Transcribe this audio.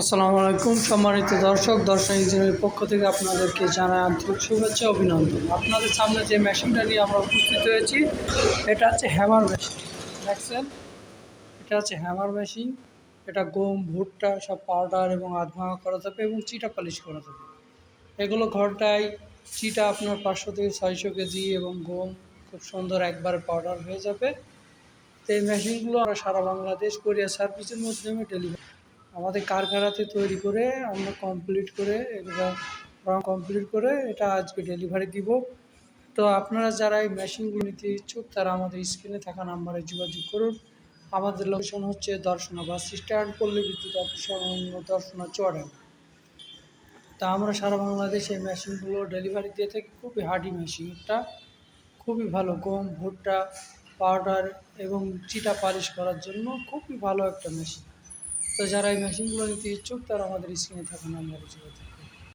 আসসালামু আলাইকুম। সম্মানিত দর্শক দর্শক ইঞ্জিনের পক্ষ থেকে আপনাদেরকে জানাই আন্তরিক শুভেচ্ছা, অভিনন্দন। আপনাদের সামনে যে মেশিনটা নিয়ে আমরা উপস্থিত হয়েছি, এটা হচ্ছে হ্যামার মেশিন। দেখছেন? এটা হচ্ছে হ্যামার মেশিন। এটা গম, ভুট্টা, সব পাউডার এবং আধভাঙা করা যাবে এবং চিটা পালিশ করা যাবে এগুলো ঘরটায় চিটা আপনার পাঁচশো থেকে ছয়শো কেজি এবং গম খুব সুন্দর একবারে পাউডার হয়ে যাবে। তো এই মেশিনগুলো আমরা সারা বাংলাদেশ কোরিয়ার সার্ভিসের মাধ্যমে ডেলিভারি আমাদের কারখানাতে তৈরি করে আমরা কমপ্লিট করে এগুলো রং কমপ্লিট করে এটা আজকে ডেলিভারি দিব। তো আপনারা যারা এই মেশিনগুলো নিতে ইচ্ছুক, তারা আমাদের স্ক্রিনে থাকা নাম্বারে যোগাযোগ করুন। আমাদের লোকেশন হচ্ছে দর্শনা বাস স্ট্যান্ড পল্লী বিদ্যুৎ অফিস দর্শনা চড়ে তা আমরা সারা বাংলাদেশে এই মেশিনগুলো ডেলিভারি দিয়ে থাকি। খুবই হার্ডি মেশিন এটা। খুবই ভালো গম, ভুট্টা পাউডার এবং চিটা পালিশ করার জন্য খুবই ভালো একটা মেশিন তো যারা এই মেশিনগুলো নিতে ইচ্ছুক তারা আমাদের স্ক্রিনে থাকা নাম্বারে যোগাযোগ